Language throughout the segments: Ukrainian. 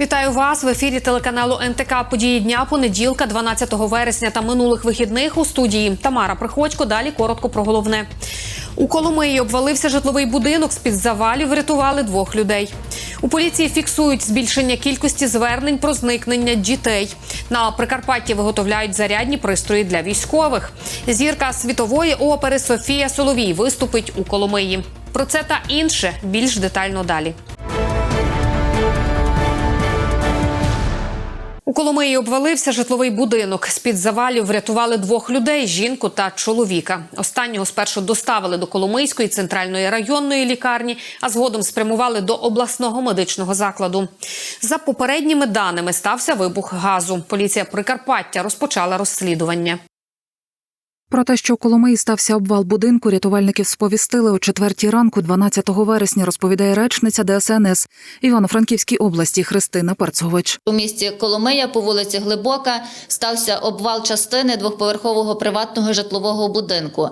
Вітаю вас в ефірі телеканалу НТК. Події дня понеділка, 12 вересня та минулих вихідних у студії Тамара Приходько. Далі коротко про головне. У Коломиї обвалився житловий будинок. З під завалів врятували двох людей. У поліції фіксують збільшення кількості звернень про зникнення дітей. На Прикарпатті виготовляють зарядні пристрої для військових. Зірка світової опери Софія Соловій виступить у Коломиї. Про це та інше більш детально далі. У Коломиї обвалився житловий будинок. З під завалів врятували двох людей: жінку та чоловіка. Останнього спершу доставили до Коломийської центральної районної лікарні, а згодом спрямували до обласного медичного закладу. За попередніми даними стався вибух газу. Поліція Прикарпаття розпочала розслідування. Про те, що у Коломиї стався обвал будинку, рятувальників сповістили о четвертій ранку, 12 вересня, розповідає речниця ДСНС Івано-Франківській області Христина Перцович. У місті Коломия по вулиці Глибока стався обвал частини двохповерхового приватного житлового будинку.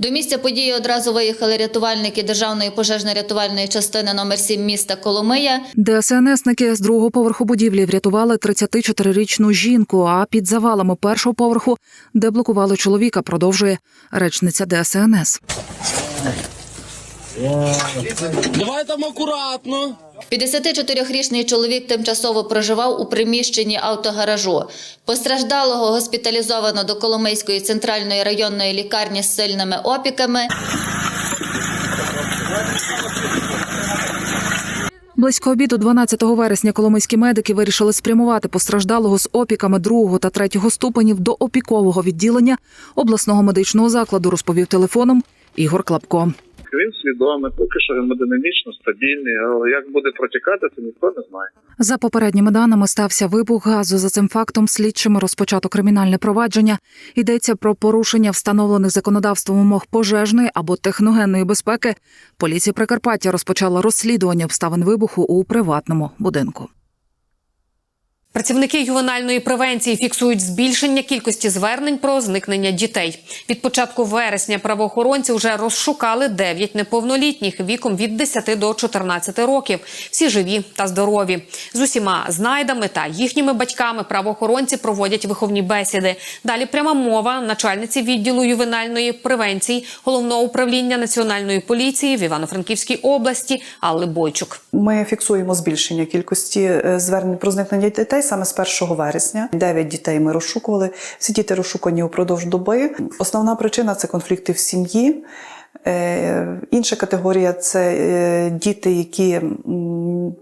До місця події одразу виїхали рятувальники Державної пожежно-рятувальної частини номер 7 міста Коломия. ДСНСники з другого поверху будівлі врятували 34-річну жінку, а під завалами першого поверху де блокували чоловіка, продовжує речниця ДСНС. Давай там акуратно. 54-річний чоловік тимчасово проживав у приміщенні автогаражу. Постраждалого госпіталізовано до Коломийської центральної районної лікарні з сильними опіками. Близько обіду 12 вересня коломийські медики вирішили спрямувати постраждалого з опіками другого та третього ступенів до опікового відділення обласного медичного закладу, розповів телефоном Ігор Клапко. Він свідомий, поки що гемодинамічно стабільний, але як буде протікати, це ніхто не знає. За попередніми даними стався вибух газу. За цим фактом слідчими розпочато кримінальне провадження. Йдеться про порушення встановлених законодавством вимог пожежної або техногенної безпеки. Поліція Прикарпаття розпочала розслідування обставин вибуху у приватному будинку. Працівники ювенальної превенції фіксують збільшення кількості звернень про зникнення дітей. Від початку вересня правоохоронці вже розшукали 9 неповнолітніх віком від 10 до 14 років. Всі живі та здорові. З усіма знайдами та їхніми батьками правоохоронці проводять виховні бесіди. Далі пряма мова начальниці відділу ювенальної превенції головного управління національної поліції в Івано-Франківській області Алли Бойчук. Ми фіксуємо збільшення кількості е, звернень про зникнення дітей саме з 1 вересня. Дев'ять дітей ми розшукували. Всі діти розшукані упродовж доби. Основна причина це конфлікти в сім'ї. Е, Інша категорія це е, діти, які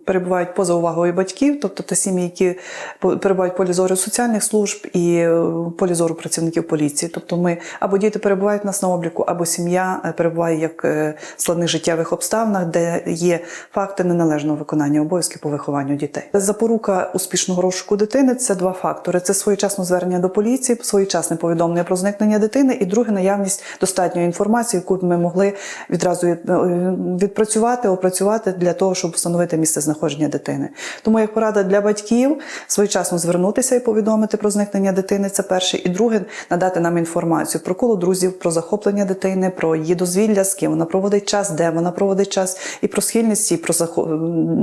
перебувають поза увагою батьків, тобто це сім'ї, які перебувають в полі зору соціальних служб і е, в полі зору працівників поліції. Тобто ми або діти перебувають нас на обліку, або сім'я перебуває як в складних життєвих обставинах, де є факти неналежного виконання обов'язків по вихованню дітей. Запорука успішного розшуку дитини це два фактори: це своєчасне звернення до поліції, своєчасне повідомлення про зникнення дитини, і друге наявність достатньої інформації, яку ми могли відразу е, відпрацювати, опрацювати для того, щоб встановити місце знаходження дитини. Тому як порада для батьків своєчасно звернутися і повідомити про зникнення дитини. Це перше, і друге надати нам інформацію про коло друзів, про захоплення дитини, про її дозвілля, з ким вона проводить час, де вона проводить час, і про схильність і про захо...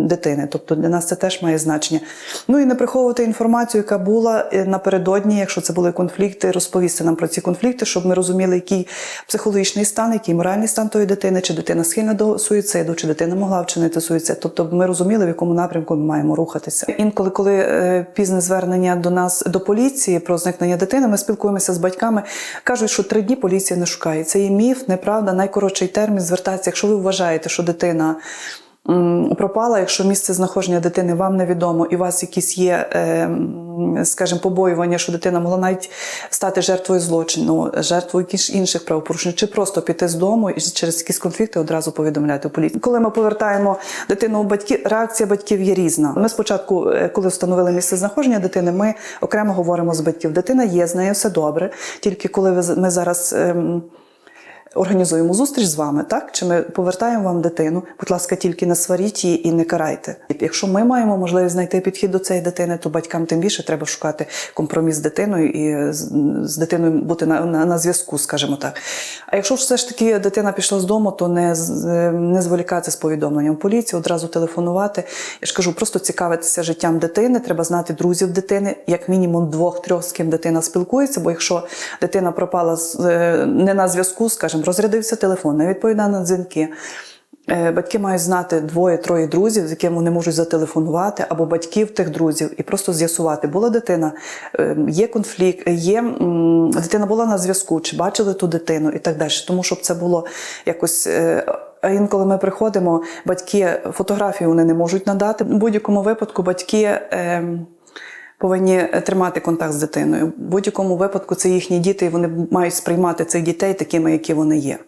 дитини. Тобто для нас це теж має значення. Ну і не приховувати інформацію, яка була е, напередодні, якщо це були конфлікти, розповісти нам про ці конфлікти, щоб ми розуміли, який психологічний стан, який моральний стан тої дитини, чи дитина схильна до суїциду, чи дитина могла вчинити суїцид. Тобто ми розуміли, в якому напрямку ми маємо рухатися. Інколи, коли е, пізне звернення до нас до поліції про зникнення дитини, ми спілкуємося з батьками. кажуть, що три дні поліція не шукає. Це є міф, неправда. Найкоротший термін звертатися, якщо ви вважаєте, що дитина. Пропала, якщо місце знаходження дитини вам невідомо, і у вас якісь є, е, скажімо, побоювання, що дитина могла навіть стати жертвою злочину, жертвою інших правопорушень, чи просто піти з дому і через якісь конфлікти одразу повідомляти поліцію. Коли ми повертаємо дитину у батьків, реакція батьків є різна. Ми спочатку, е, коли встановили місце знаходження дитини, ми окремо говоримо з батьків. Дитина є, з нею все добре. Тільки коли ми зараз. Організуємо зустріч з вами, так? Чи ми повертаємо вам дитину? Будь ласка, тільки не сваріть її і не карайте. Якщо ми маємо можливість знайти підхід до цієї дитини, то батькам тим більше треба шукати компроміс з дитиною і з, дитиною бути на, на, на зв'язку, скажімо так. А якщо все ж таки дитина пішла з дому, то не, не зволікати з повідомленням в поліцію, одразу телефонувати. Я ж кажу, просто цікавитися життям дитини, треба знати друзів дитини, як мінімум двох-трьох, з ким дитина спілкується. Бо якщо дитина пропала е, не на зв'язку, скажімо, розрядився телефон, не відповідає на дзвінки. Е, Батьки мають знати двоє-троє друзів, з якими вони можуть зателефонувати, або батьків тих друзів, і просто з'ясувати, була дитина, е, є конфлікт, є дитина була на зв'язку, чи бачили ту дитину і так далі. Тому щоб це було якось. е, А інколи ми приходимо, батьки фотографії вони не можуть надати. В будь-якому випадку батьки. Е, Повинні тримати контакт з дитиною. В будь-якому випадку це їхні діти, і вони мають сприймати цих дітей такими, які вони є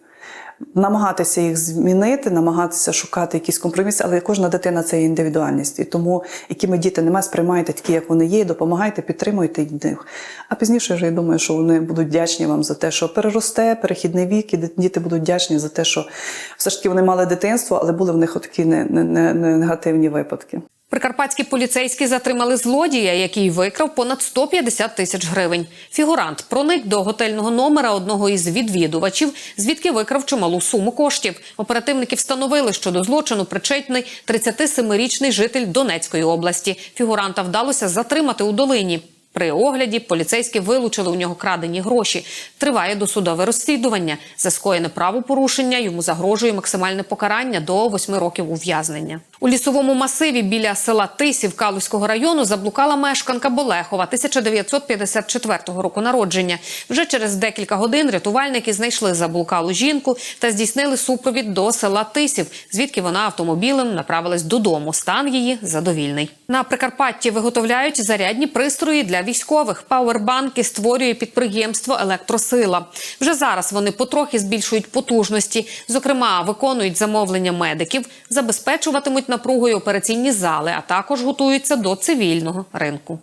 намагатися їх змінити, намагатися шукати якісь компроміси, але кожна дитина це індивідуальність. І тому, якими діти немає, сприймайте такі, як вони є, допомагайте, підтримуйте їх. А пізніше вже я думаю, що вони будуть вдячні вам за те, що переросте перехідний вік, і діти будуть вдячні за те, що все ж таки вони мали дитинство, але були в них такі не негативні випадки. Прикарпатські поліцейські затримали злодія, який викрав понад 150 тисяч гривень. Фігурант проник до готельного номера одного із відвідувачів, звідки викрав чималу суму коштів. Оперативники встановили, що до злочину причетний 37-річний житель Донецької області. Фігуранта вдалося затримати у долині. При огляді поліцейські вилучили у нього крадені гроші. Триває досудове розслідування. За скоєне правопорушення йому загрожує максимальне покарання до 8 років ув'язнення. У лісовому масиві біля села Тисів Калузького району заблукала мешканка Болехова 1954 року народження. Вже через декілька годин рятувальники знайшли заблукалу жінку та здійснили супровід до села Тисів, звідки вона автомобілем направилась додому. Стан її задовільний. На Прикарпатті виготовляють зарядні пристрої для військових. Пауербанки створює підприємство Електросила. Вже зараз вони потрохи збільшують потужності. Зокрема, виконують замовлення медиків, забезпечуватимуть напругою операційні зали, а також готуються до цивільного ринку.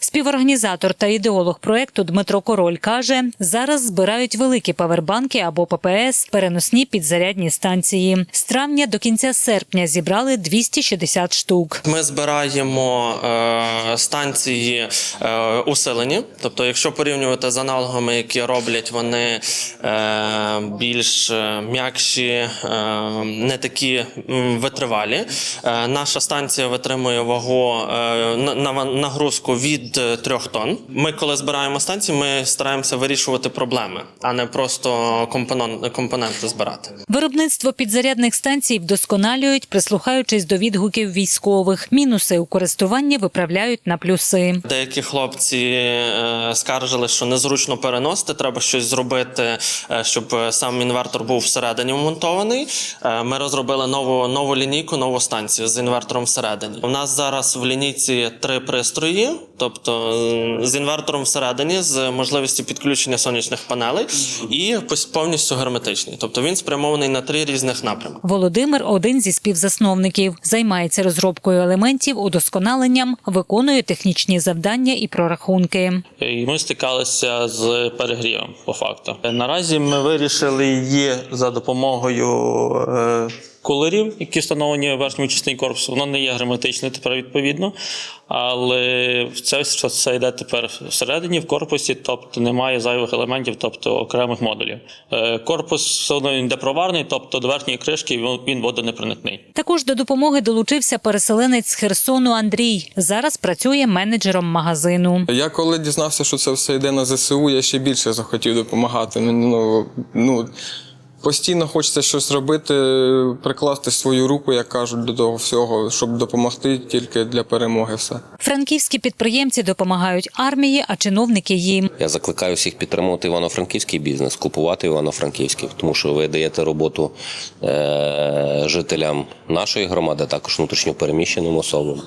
Співорганізатор та ідеолог проекту Дмитро Король каже, зараз збирають великі павербанки або ППС, переносні підзарядні станції. З травня до кінця серпня зібрали 260 штук. Ми збираємо е, станції е, усилені. Тобто, якщо порівнювати з аналогами, які роблять вони е, більш е, м'якші, е, не такі витривалі. Е, наша станція витримує вагу е, на- на- нагрузку від 3 тонн. Ми, коли збираємо станції, ми стараємося вирішувати проблеми, а не просто компоненти збирати. Виробництво підзарядних станцій вдосконалюють, прислухаючись до відгуків військових. Мінуси у користуванні виправляють на плюси. Деякі хлопці е, скаржили, що незручно переносити, треба щось зробити, е, щоб е, сам інвертор був всередині вмонтований. Е, Ми розробили нову нову лінійку, нову станцію з інвертором всередині. У нас зараз в лінійці три пристрої, тобто е, з інвертором всередині, з можливістю підключення сонячних панелей, і повністю герметичний. Тобто він спрямований на три різних напрямки. Володимир один зі співзасновників, займається розробкою елементів, удосконаленням, виконує технічні завдання і прорахунки. і ми стикалися з перегрівом по факту. Наразі ми вирішили її за допомогою е, кулерів, які встановлені в верхньому частині корпусу. Воно не є герметичне тепер відповідно, але це все це йде тепер всередині в корпусі, тобто немає зайвих елементів, тобто окремих модулів. Е, Корпус все одно йде проварний, тобто до верхньої кришки він- він водонепроникний. Також до допомоги долучився переселенець з Херсону Андрій. Зараз працює менеджером магазину. Я коли дізнався, що це все йде на ЗСУ, я ще більше захотів допомагати. Ну, ну, постійно хочеться щось робити, прикласти свою руку, як кажуть, до того всього, щоб допомогти тільки для перемоги все. Франківські підприємці допомагають армії, а чиновники їм. Я закликаю всіх підтримувати івано-франківський бізнес, купувати івано-франківський, тому що ви даєте роботу е- жителям нашої громади, також внутрішньопереміщеним особам,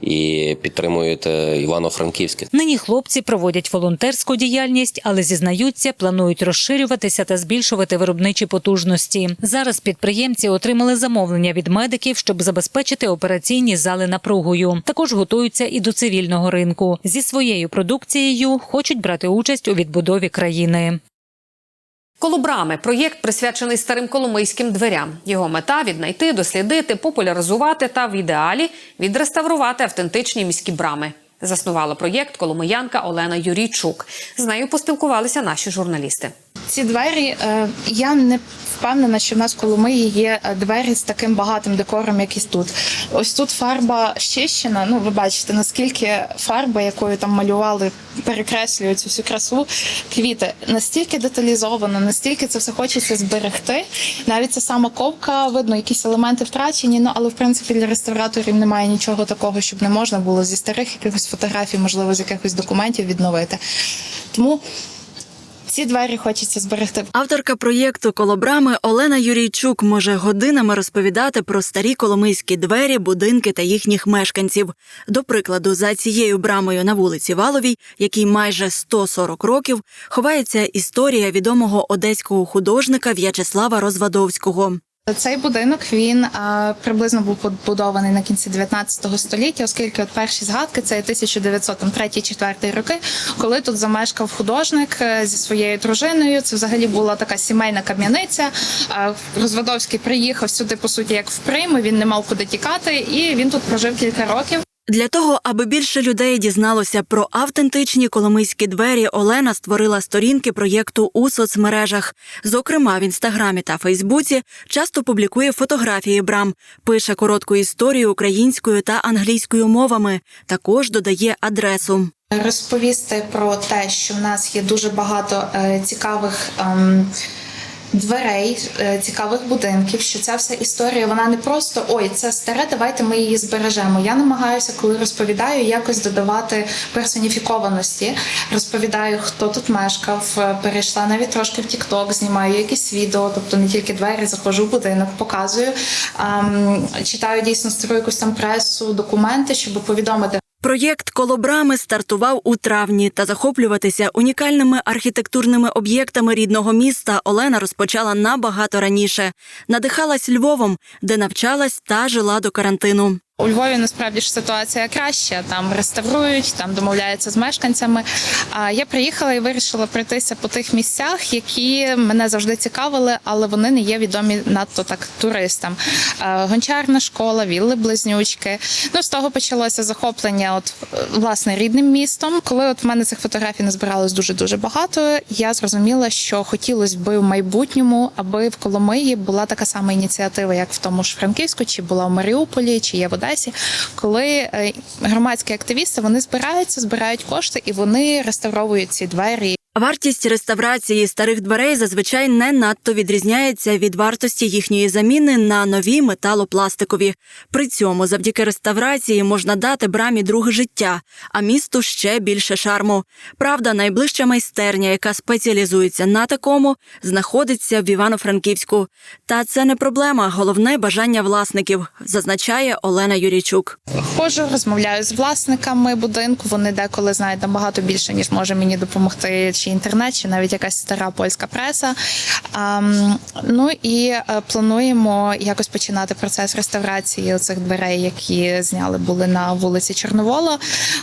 і підтримуєте івано-франківське. Нині хлопці проводять волонтерську діяльність, але зізнаються, планують розширюватися та збільшувати виробничі потужності. Зараз підприємці отримали замовлення від медиків, щоб забезпечити операційні зали напругою. Також готуються і до цивільного ринку. Зі своєю продукцією хочуть брати участь у відбудові країни. Колобрами проєкт присвячений старим коломийським дверям. Його мета віднайти, дослідити, популяризувати та в ідеалі відреставрувати автентичні міські брами. Заснувала проєкт коломиянка Олена Юрійчук. З нею поспілкувалися наші журналісти. Ці двері е, я не впевнена, що в нас в Коломиї є е, двері з таким багатим декором, як і тут. Ось тут фарба щищена. Ну, ви бачите, наскільки фарба, якою там малювали, перекреслює цю всю красу. Квіти настільки деталізовано, настільки це все хочеться зберегти. Навіть ця сама ковка, видно, якісь елементи втрачені. Ну але в принципі для реставраторів немає нічого такого, щоб не можна було зі старих якихось фотографій, можливо, з якихось документів відновити. Тому ці двері хочеться зберегти. Авторка проєкту Колобрами Олена Юрійчук може годинами розповідати про старі коломийські двері, будинки та їхніх мешканців. До прикладу, за цією брамою на вулиці Валовій, якій майже 140 років, ховається історія відомого одеського художника В'ячеслава Розвадовського. Цей будинок він а, приблизно був побудований на кінці 19 століття, оскільки от перші згадки це 1903-4 роки, коли тут замешкав художник е, зі своєю дружиною. Це взагалі була така сімейна кам'яниця. А, Розвадовський приїхав сюди, по суті, як в Прим. Він не мав куди тікати, і він тут прожив кілька років. Для того, аби більше людей дізналося про автентичні коломийські двері, Олена створила сторінки проєкту у соцмережах. Зокрема, в інстаграмі та Фейсбуці часто публікує фотографії брам, пише коротку історію українською та англійською мовами. Також додає адресу. розповісти про те, що в нас є дуже багато е, цікавих. ем, Дверей е, цікавих будинків, що ця вся історія вона не просто ой, це старе, давайте ми її збережемо. Я намагаюся, коли розповідаю, якось додавати персоніфікованості. Розповідаю, хто тут мешкав, е, перейшла навіть трошки в TikTok, знімаю якісь відео, тобто не тільки двері, заходжу в будинок, показую. Ем, читаю дійсно стару якусь там пресу, документи, щоб повідомити. Проєкт Колобрами стартував у травні та захоплюватися унікальними архітектурними об'єктами рідного міста Олена розпочала набагато раніше. Надихалась Львовом, де навчалась та жила до карантину. У Львові насправді ж ситуація краща. Там реставрують, там домовляються з мешканцями. А я приїхала і вирішила пройтися по тих місцях, які мене завжди цікавили, але вони не є відомі надто так туристам. Гончарна школа, вілли близнючки. Ну з того почалося захоплення, от е, власне рідним містом. Коли от в мене цих фотографій назбиралось дуже дуже багато, я зрозуміла, що хотілося би в майбутньому, аби в Коломиї була така сама ініціатива, як в тому ж Франківську, чи була в Маріуполі, чи є в Одесі, коли е, громадські активісти вони збираються, збирають кошти і вони реставровують ці двері. Вартість реставрації старих дверей зазвичай не надто відрізняється від вартості їхньої заміни на нові металопластикові. При цьому завдяки реставрації можна дати брамі друге життя, а місту ще більше шарму. Правда, найближча майстерня, яка спеціалізується на такому, знаходиться в Івано-Франківську. Та це не проблема, головне бажання власників, зазначає Олена Юрійчук. Ходжу, розмовляю з власниками будинку. Вони деколи знають набагато більше, ніж може мені допомогти чи інтернет, чи навіть якась стара польська преса. Ну і е, плануємо якось починати процес реставрації цих дверей, які зняли були на вулиці Чорновола.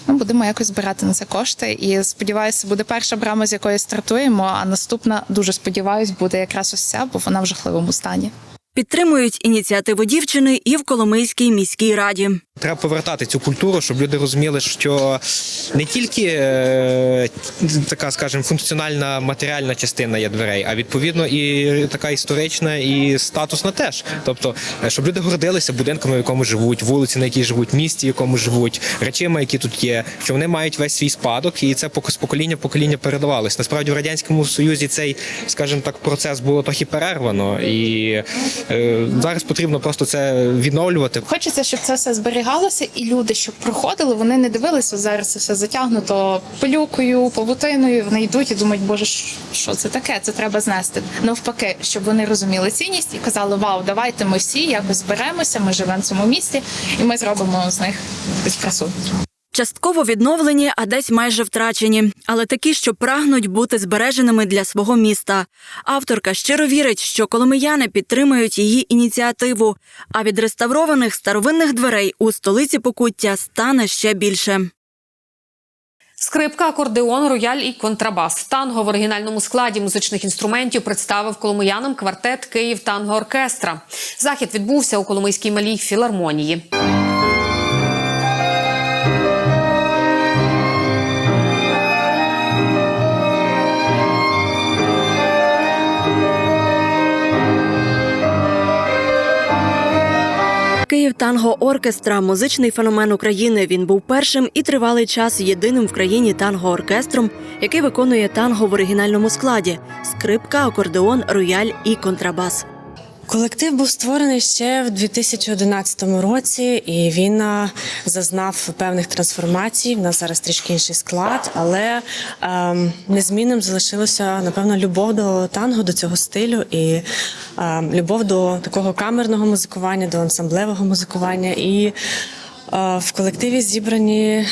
Ну, будемо якось збирати на це кошти. І сподіваюся, буде перша брама, з якої стартуємо. А наступна дуже сподіваюся, буде якраз ось ця, бо вона в жахливому стані. Підтримують ініціативу дівчини і в Коломийській міській раді. Треба повертати цю культуру, щоб люди розуміли, що не тільки е, така, скажімо, функціональна матеріальна частина є дверей, а відповідно і така історична і статусна теж. Тобто, е, щоб люди гордилися будинками, в якому живуть, вулиці, на якій живуть, місті, в якому живуть, речами, які тут є, що вони мають весь свій спадок, і це з покоління покоління передавалось. Насправді в радянському союзі цей, скажімо так, процес було трохи перервано, і зараз потрібно просто це відновлювати. Хочеться, щоб це все зберігалося, і люди, щоб проходили, вони не дивилися зараз це все затягнуто пилюкою, павутиною. Вони йдуть і думають, боже, що це таке? Це треба знести. Навпаки, щоб вони розуміли цінність і казали: Вау, давайте ми всі якось зберемося. Ми живемо в цьому місті, і ми зробимо з них якусь красу. Частково відновлені, а десь майже втрачені, але такі, що прагнуть бути збереженими для свого міста. Авторка щиро вірить, що коломияни підтримують її ініціативу, а відреставрованих старовинних дверей у столиці Покуття стане ще більше. Скрипка, акордеон, рояль і контрабас. Танго в оригінальному складі музичних інструментів представив коломиянам квартет Київ Танго Оркестра. Захід відбувся у Коломийській малій філармонії. Танго Оркестра музичний феномен України. Він був першим і тривалий час єдиним в країні танго-оркестром, який виконує танго в оригінальному складі: скрипка, акордеон, рояль і контрабас. Колектив був створений ще в 2011 році, і він зазнав певних трансформацій. В нас зараз трішки інший склад, але ем, незмінним залишилося напевно любов до танго, до цього стилю і ем, любов до такого камерного музикування, до ансамблевого музикування. І е, в колективі зібрані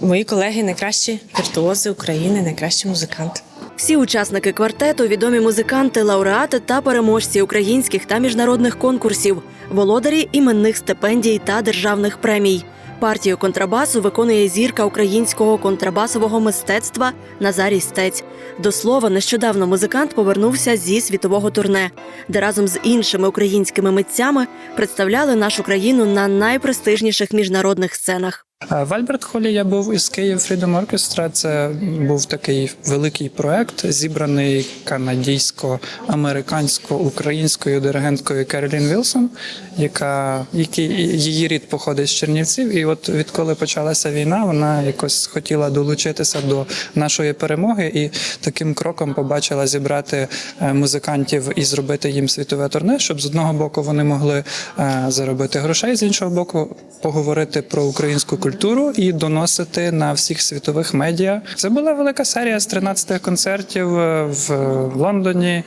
мої колеги, найкращі віртуози України, найкращі музиканти. Всі учасники квартету відомі музиканти, лауреати та переможці українських та міжнародних конкурсів, володарі іменних стипендій та державних премій. Партію контрабасу виконує зірка українського контрабасового мистецтва Назарій Стець. До слова, нещодавно музикант повернувся зі світового турне, де разом з іншими українськими митцями представляли нашу країну на найпрестижніших міжнародних сценах. В Альберт Холі я був із Київ Freedom Orchestra. Це був такий великий проект, зібраний канадійсько-американсько-українською диригенткою Керолін Вілсон, яка який її рід походить з Чернівців. І от відколи почалася війна, вона якось хотіла долучитися до нашої перемоги і таким кроком побачила зібрати е, музикантів і зробити їм світове турне, щоб з одного боку вони могли е, заробити грошей, з іншого боку, поговорити про українську культуру і доносити на всіх світових медіа. Це була велика серія з 13 концертів е, в Лондоні, е,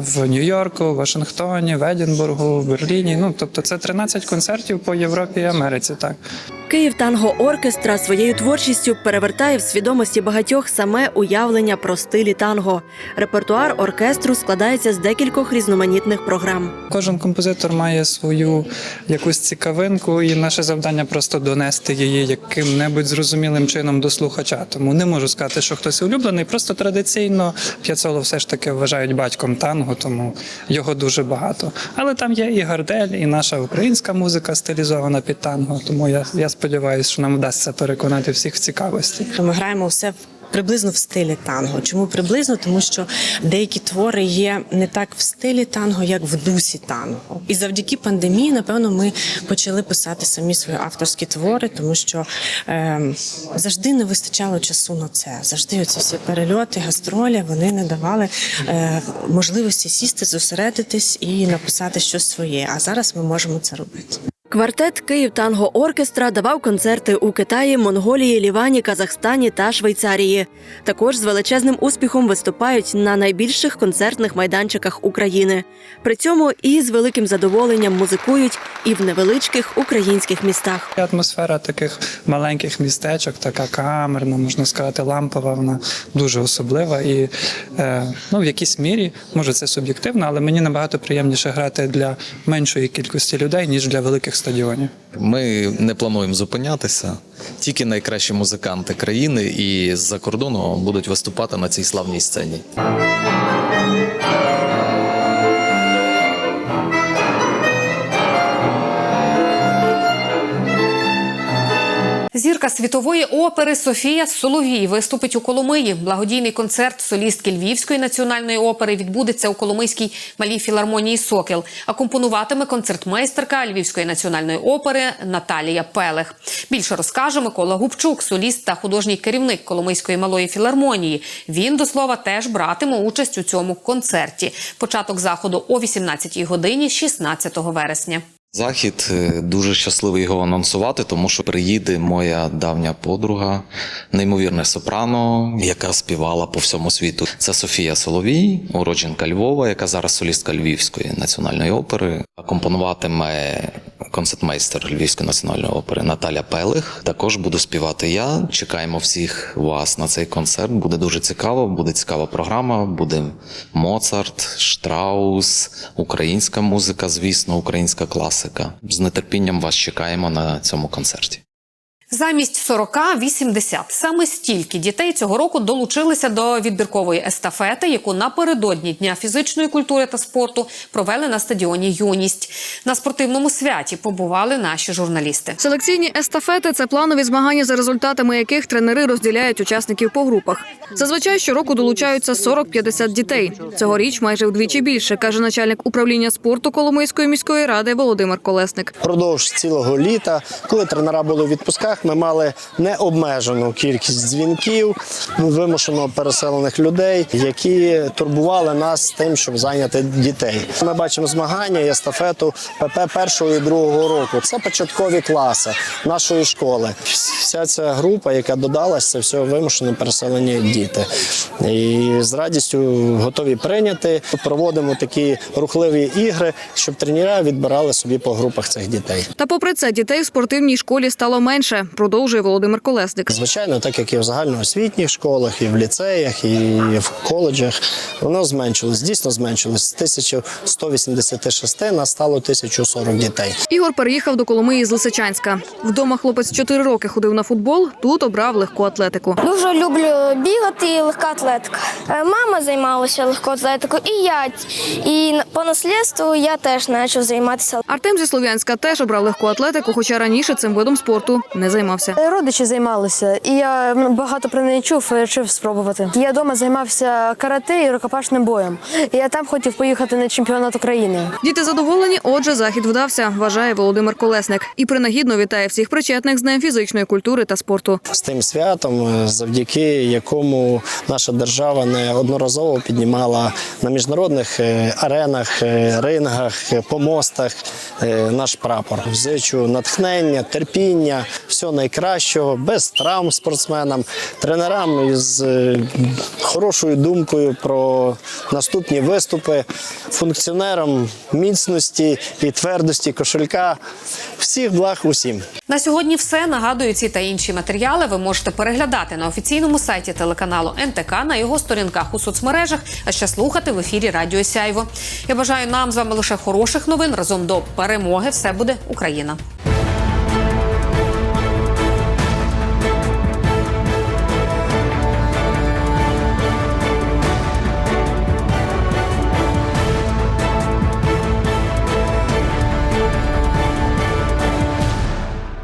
в Нью-Йорку, Вашингтоні, в Едінбургу, в Берліні. Ну тобто, це 13 концертів по Європі і Америці. Так. Київ Танго Оркестра своєю творчістю перевертає в свідомості багатьох саме уявлення про стилі танго. Репертуар оркестру складається з декількох різноманітних програм. Кожен композитор має свою якусь цікавинку, і наше завдання просто донести її яким-небудь зрозумілим чином до слухача. Тому не можу сказати, що хтось улюблений. Просто традиційно П'яцоло все ж таки вважають батьком танго, тому його дуже багато. Але там є і гардель, і наша українська музика стилізована під танго. Тому я, я сподіваюся, що нам вдасться переконати всіх в цікавості. Ми граємо все в- приблизно в стилі танго. Чому приблизно? Тому що деякі твори є не так в стилі танго, як в дусі танго. І завдяки пандемії, напевно, ми почали писати самі свої авторські твори, тому що е, завжди не вистачало часу на це. Завжди оці всі перельоти, гастролі вони не давали е, можливості сісти, зосередитись і написати щось своє. А зараз ми можемо це робити. Квартет Київ Танго Оркестра давав концерти у Китаї, Монголії, Лівані, Казахстані та Швейцарії. Також з величезним успіхом виступають на найбільших концертних майданчиках України. При цьому і з великим задоволенням музикують і в невеличких українських містах. Атмосфера таких маленьких містечок, така камерна, можна сказати, лампова, вона дуже особлива. І е, ну, в якійсь мірі, може, це суб'єктивно, але мені набагато приємніше грати для меншої кількості людей, ніж для великих стадіонів. Ми не плануємо зупинятися. Тільки найкращі музиканти країни і з-за кордону будуть виступати на цій славній сцені. Зірка світової опери Софія Соловій виступить у Коломиї. Благодійний концерт солістки Львівської національної опери відбудеться у Коломийській малій філармонії Сокіл. Акомпонуватиме концертмейстерка Львівської національної опери Наталія Пелех. Більше розкаже Микола Губчук, соліст та художній керівник Коломийської малої філармонії. Він до слова теж братиме участь у цьому концерті. Початок заходу о 18-й годині, 16 вересня. Захід е, дуже щасливий його анонсувати, тому що приїде моя давня подруга, неймовірне сопрано, яка співала по всьому світу. Це Софія Соловій, уродженка Львова, яка зараз солістка Львівської національної опери. Акомпонуватиме концертмейстер Львівської національної опери Наталя Пелих. Також буду співати я. Чекаємо всіх вас на цей концерт. Буде дуже цікаво. Буде цікава програма. Буде Моцарт, Штраус, українська музика, звісно, українська класика. З нетерпінням вас чекаємо на цьому концерті. Замість 40 – 80. Саме стільки дітей цього року долучилися до відбіркової естафети, яку напередодні Дня фізичної культури та спорту провели на стадіоні Юність. На спортивному святі побували наші журналісти. Селекційні естафети це планові змагання, за результатами яких тренери розділяють учасників по групах. Зазвичай щороку долучаються 40-50 дітей. Цьогоріч майже вдвічі більше, каже начальник управління спорту Коломийської міської ради Володимир Колесник. Продовж цілого літа, коли тренера були у відпусках, ми мали необмежену кількість дзвінків вимушено переселених людей, які турбували нас тим, щоб зайняти дітей. Ми бачимо змагання і естафету ПП першого і другого року. Це початкові класи нашої школи. Вся ця група, яка додалась, це все вимушено переселені діти. І з радістю готові прийняти. Проводимо такі рухливі ігри, щоб тренера відбирали собі по групах цих дітей. Та попри це дітей в спортивній школі стало менше, продовжує Володимир Колесник. Звичайно, так як і в загальноосвітніх школах, і в ліцеях, і в коледжах, воно зменшилось, дійсно зменшилось. З 1186 нас стало 1040 дітей. Ігор переїхав до Коломиї з Лисичанська. Вдома хлопець 4 роки ходив на футбол. Тут обрав легку атлетику. Дуже люблю бігати і легка атлетика. Е, Мама займалася легкою атлетикою, і я. І по наслідству я теж почав займатися. Артем зі Слов'янська теж обрав легку атлетику, хоча раніше цим видом спорту не займався. Родичі займалися, і я багато про неї чув і вирішив спробувати. Я вдома займався карате і рукопашним боєм. І я там хотів поїхати на чемпіонат України. Діти задоволені, отже, захід вдався, вважає Володимир Колесник. І принагідно вітає всіх причетних з Днем фізичної культури та спорту. З тим святом, е, завдяки якому наша держава неодноразово піднімала на міжнародних е, аренах, е, рингах, е, помостах е, наш прапор. Зичу натхнення, терпіння, найкращого, без травм спортсменам, тренерам із е, хорошою думкою про наступні виступи, функціонерам міцності і твердості кошелька. Всіх благ усім. На сьогодні все. Нагадую, ці та інші матеріали ви можете переглядати на офіційному сайті телеканалу НТК на його сторінках у соцмережах, а ще слухати в ефірі Радіо Сяйво. Я бажаю нам з вами лише хороших новин. Разом до перемоги все буде Україна.